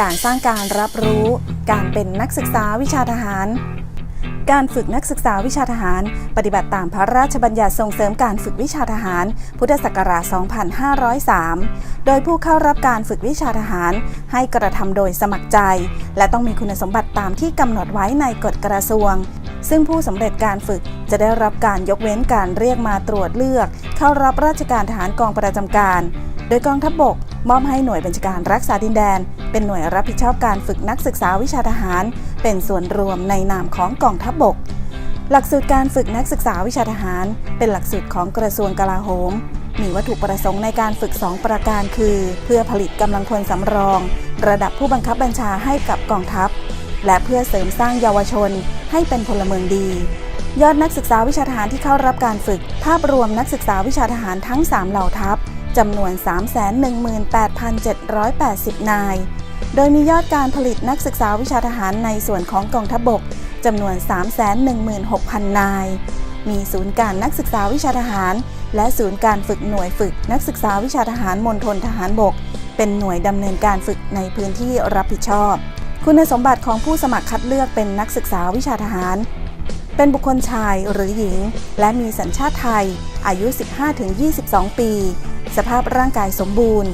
การสร้างการรับรู้ การเป็นนักศึกษาวิชาทหาร การฝึกนักศึกษาวิชาทหาร ปฏิบัติตามพระราชบัญญัติส่งเสริมการฝึกวิชาทหาร พุทธศักราช 2503 โดยผู้เข้ารับการฝึกวิชาทหาร ให้กระทำโดยสมัครใจ และต้องมีคุณสมบัติตามที่กำหนดไว้ในกฎกระทรวง ซึ่งผู้สำเร็จการฝึกจะได้รับการยกเว้นการเรียกมาตรวจเลือก เข้ารับราชการทหารกองประจำการ โดยกองทัพบบกมอบให้หน่วยบัญชาการรักษาดินแดน เป็นหน่วยรับผิดชอบการฝึกนักศึกษาวิชาทหาร เป็นส่วนรวมในนามของกองทัพบบก หลักสูตรการฝึกนักศึกษาวิชาทหาร เป็นหลักสูตรของกระทรวงกลาโหม มีวัตถุประสงค์ในการฝึก 2 ประการคือ เพื่อผลิตกำลังพลสำรอง ระดับผู้บังคับบัญชาให้กับกองทัพ และเพื่อเสริมสร้างเยาวชนให้เป็นพลเมืองดี ยอดนักศึกษาวิชาทหารที่เข้ารับการฝึก ภาพรวมนักศึกษาวิชาทหารทั้ง 3 เหล่าทัพจำนวน 318,780 นาย โดยมียอดการผลิตนักศึกษาวิชาทหารในส่วนของกองทัพบบกจำนวน 316,000 นาย มีศูนย์การนักศึกษาวิชาทหาร และศูนย์การฝึกหน่วยฝึกนักศึกษาวิชาทหารมณฑลทหารบก เป็นหน่วยดำเนินการฝึกในพื้นที่รับผิดชอบ คุณสมบัติของผู้สมัครคัดเลือกเป็นนักศึกษาวิชาทหาร เป็นบุคคลชายหรือหญิง และมีสัญชาติไทย อายุ 15-22 ปี สภาพร่างกายสมบูรณ์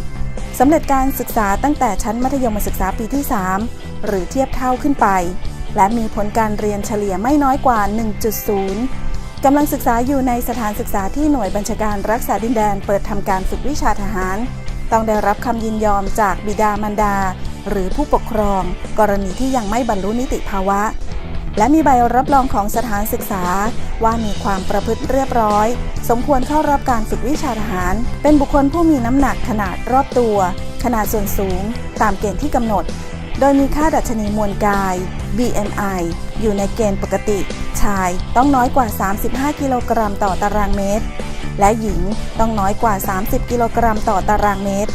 สำเร็จการศึกษาตั้งแต่ชั้นมัธยมศึกษาปีที่ 3 หรือเทียบเท่าขึ้นไป และมีผลการเรียนเฉลี่ยไม่น้อยกว่า 1.0 กำลังศึกษาอยู่ในสถานศึกษาที่หน่วยบัญชาการรักษาดินแดนเปิดทำการฝึกวิชาทหาร ต้องได้รับคำยินยอมจากบิดามารดา หรือผู้ปกครอง กรณีที่ยังไม่บรรลุนิติภาวะ และมีใบรับรองของสถานศึกษา ว่ามีความประพฤติเรียบร้อย สมควรเข้ารับการฝึกวิชาทหาร เป็นบุคคลผู้มีน้ำหนักขนาดรอบตัว ขนาดส่วนสูง ตามเกณฑ์ที่กำหนด โดยมีค่าดัชนีมวลกาย BMI อยู่ในเกณฑ์ปกติ ชายต้องน้อยกว่า 35 กิโลกรัมต่อตารางเมตร และหญิงต้องน้อยกว่า 30 กิโลกรัมต่อตารางเมตร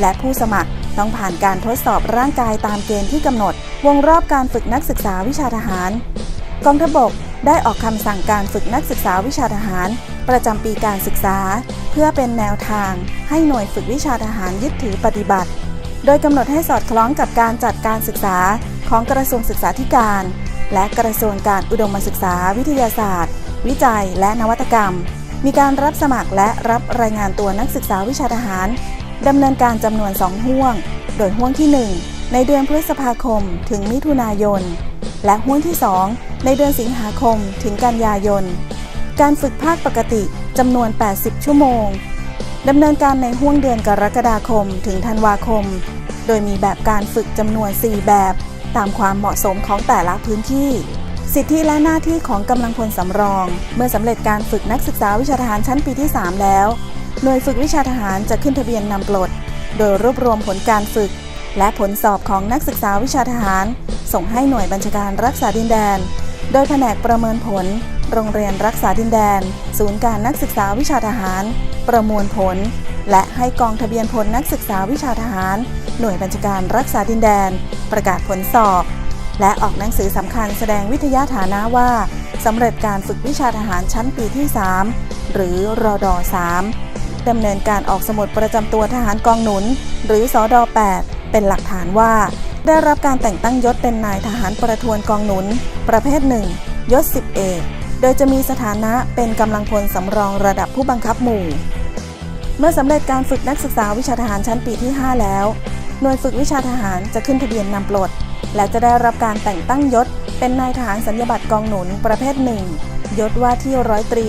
และผู้สมัครต้องผ่านการทดสอบร่างกายตามเกณฑ์ที่กำหนด วงรอบการฝึกนักศึกษาวิชาทหาร กองทบกได้ออกคำสั่งการฝึกนักศึกษาวิชาทหาร ประจำปีการศึกษา เพื่อเป็นแนวทาง ให้หน่วยฝึกวิชาทหารยึดถือปฏิบัติ โดยกำหนดให้สอดคล้องกับการจัดการศึกษาของกระทรวงศึกษาธิการ และกระทรวงการอุดมศึกษาวิทยาศาสตร์ วิจัยและนวัตกรรม มีการรับสมัครและรับรายงานตัวนักศึกษาวิชาทหารดำเนินการจำนวน 2 ห่วง โดยห่วงที่ 1 ในเดือนพฤษภาคมถึงมิถุนายน และห่วงที่ 2 ในเดือนสิงหาคมถึงกันยายน การฝึกภาคปกติจำนวน 80 ชั่วโมงดำเนินการในห่วงเดือนกรกฎาคมถึงธันวาคม โดยมีแบบการฝึกจำนวน 4 แบบ ตามความเหมาะสมของแต่ละพื้นที่ สิทธิและหน้าที่ของกำลังพลสำรอง เมื่อสำเร็จการฝึกนักศึกษาวิชาทหารชั้นปีที่ 3 แล้ว หน่วยฝึกวิชาทหารจะขึ้นทะเบียนนำปลด โดยรวบรวมผลการฝึก และผลสอบของนักศึกษาวิชาทหาร ส่งให้หน่วยบัญชาการรักษาดินแดน โดยแผนกประเมินผล โรงเรียนรักษาดินแดน ศูนย์การนักศึกษาวิชาทหาร ประมวลผล และให้กองทะเบียนผลนักศึกษาวิชาทหาร หน่วยบัญชาการรักษาดินแดน ประกาศผลสอบ และออกหนังสือสำคัญแสดงวิทยาฐานะว่าสำเร็จการฝึกวิชาทหารชั้นปีที่ 3 หรือรอดอ3ดำเนินการออกสมุดประจำตัวทหารกองหนุน หรือสอดอ8เป็นหลักฐานว่า ได้รับการแต่งตั้งยศเป็นนายทหารประทวนกองหนุน ประเภทหนึ่งยศ10เอกโดยจะมีสถานะเป็นกำลังพลสำรองระดับผู้บังคับหมู่ เมื่อสำเร็จการฝึกนักศึกษาวิชาทหารชั้นปีที่ 5 แล้ว หน่วยฝึกวิชาทหารจะขึ้นทะเบียนนำปลด และจะได้รับการแต่งตั้งยศ เป็นนายทหารสัญญาบัตรกองหนุนประเภทหนึ่งยศว่าที่ร้อยตรี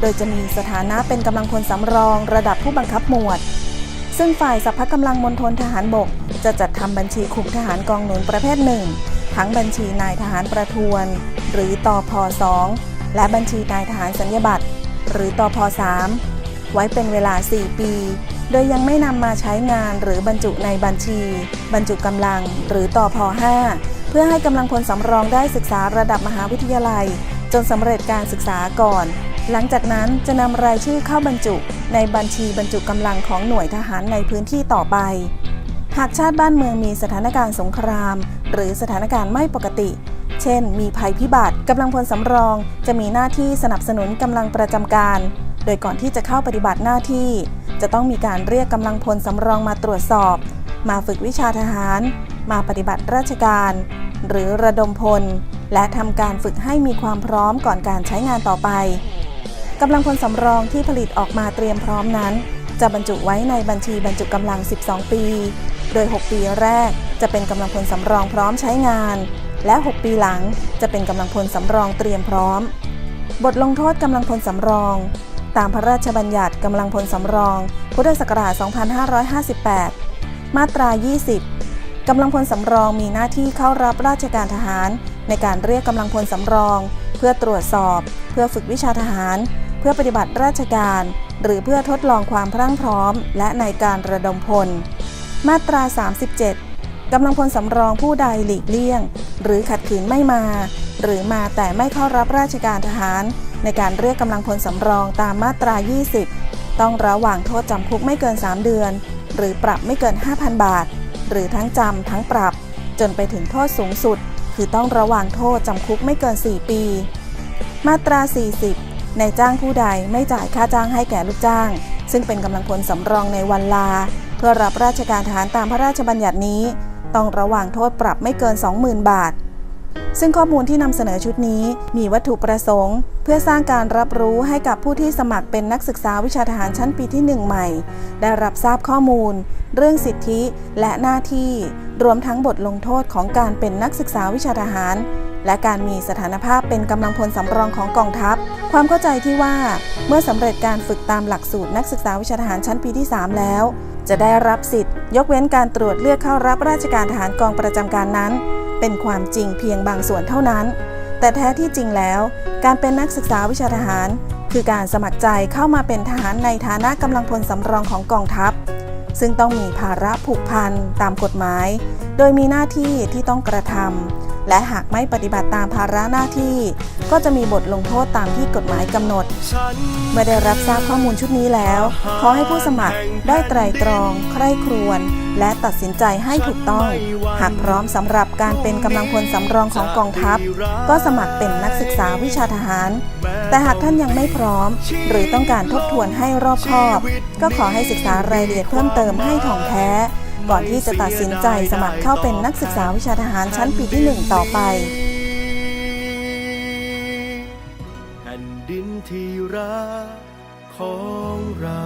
โดยจะมีสถานะเป็นกำลังพลสำรองระดับผู้บังคับหมวด ซึ่งฝ่ายสัพพะกำลังมณฑลทหารบก จะจัดทำบัญชีคุมทหารกองหนุนประเภทหนึ่งทั้งบัญชีนายทหารประทวน หรือตอพอ2และบัญชีนายทหารสัญญาบัตร หรือตอพ3ไว้เป็นเวลา 4 ปี โดยยังไม่นำมาใช้งานหรือบรรจุในบัญชี บรรจุกำลัง หรือต่อพ5เพื่อให้กำลังพลสำรองได้ศึกษาระดับมหาวิทยาลัย จนสำเร็จการศึกษาก่อน หลังจากนั้นจะนำรายชื่อเข้าบรรจุ ในบัญชีบรรจุกำลังของหน่วยทหารในพื้นที่ต่อไป หากชาติบ้านเมืองมีสถานการณ์สงคราม หรือสถานการณ์ไม่ปกติเช่น มีภัยพิบัติกำลังพลสำรอง จะมีหน้าที่สนับสนุนกำลังประจำการ โดยก่อนที่จะเข้าปฏิบัติหน้าที่ จะต้องมีการเรียกกำลังพลสำรองมาตรวจสอบ มาฝึกวิชาทหาร มาปฏิบัติราชการ หรือระดมพล และทำการฝึกให้มีความพร้อมก่อนการใช้งานต่อไปกำลังพลสำรองที่ผลิตออกมาเตรียมพร้อมนั้น จะบรรจุไว้ในบัญชีบรรจุกำลัง 12 ปี โดย 6 ปีแรกจะเป็นกำลังพลสำรองพร้อมใช้งาน และ 6 ปีหลังจะเป็นกำลังพลสำรองเตรียมพร้อม บทลงโทษกำลังพลสำรอง ตามพระราชบัญญัติกำลังพลสำรอง พุทธศักราช 2558 มาตรา 20 กำลังพลสำรองมีหน้าที่เข้ารับราชการทหาร ในการเรียกกำลังพลสำรอง เพื่อตรวจสอบ เพื่อฝึกวิชาทหาร เพื่อปฏิบัติราชการ หรือเพื่อทดลองความพรั่งพร้อม และในการระดมพล มาตรา 37 กำลังพลสำรองผู้ใดหลีกเลี่ยง หรือขัดขืนไม่มา หรือมาแต่ไม่เข้ารับราชการทหาร ในการเรียกกำลังพลสำรองตามมาตรา 20 ต้องระหว่างโทษจำคุกไม่เกิน 3 เดือน หรือปรับไม่เกิน 5,000 บาท หรือทั้งจำทั้งปรับ จนไปถึงโทษสูงสุด คือต้องระหว่างโทษจำคุกไม่เกิน 4 ปี มาตรา 40 ในจ้างผู้ใดไม่จ่ายค่าจ้างให้แก่ลูกจ้าง ซึ่งเป็นกำลังพลสำรองในวันลา เพื่อรับราชการทหารตามพระราชบัญญัตินี้ ต้องระหว่างโทษปรับไม่เกิน 20,000 บาท ซึ่งข้อมูลที่นำเสนอชุดนี้มีวัตถุประสงค์ เพื่อสร้างการรับรู้ให้กับผู้ที่สมัครเป็นนักศึกษาวิชาทหารชั้นปีที่ 1 ใหม่ ได้รับทราบข้อมูล เรื่องสิทธิและหน้าที่ รวมทั้งบทลงโทษของการเป็นนักศึกษาวิชาทหาร และการมีสถานภาพเป็นกำลังพลสำรองของกองทัพ ความเข้าใจที่ว่า เมื่อสำเร็จการฝึกตามหลักสูตรนักศึกษาวิชาทหารชั้นปีที่ 3 แล้ว จะได้รับสิทธิ์ ยกเว้นการตรวจเลือกเข้ารับราชการทหารกองประจำการนั้น เป็นความจริงเพียงบางส่วนเท่านั้น แต่แท้ที่จริงแล้ว การเป็นนักศึกษาวิชาทหาร คือการสมัครใจเข้ามาเป็นทหารในฐานะกำลังพลสำรองของกองทัพ ซึ่งต้องมีภาระผูกพันตามกฎหมาย โดยมีหน้าที่ที่ต้องกระทำ และหากไม่ปฏิบัติตามภาระหน้าที่ ก็จะมีบทลงโทษตามที่กฎหมายกำหนด เมื่อได้รับทราบข้อมูลชุดนี้แล้ว ขอให้ผู้สมัครได้ไตรตรอง ใคร่ครวญและตัดสินใจให้ถูกต้อง หากพร้อมสำหรับการเป็นกำลังพลสำรองของกองทัพ ก็สมัครเป็นนักศึกษาวิชาทหาร แต่หากท่านยังไม่พร้อม หรือต้องการทบทวนให้รอบคอบ ก็ขอให้ศึกษารายละเอียดเพิ่มเติมให้ถ่องแท้ ก่อนที่จะตัดสินใจสมัครเข้าเป็นนักศึกษาวิชาทหารชั้นปีที่หนึ่งต่อไปแผ่นดินที่รักของเรา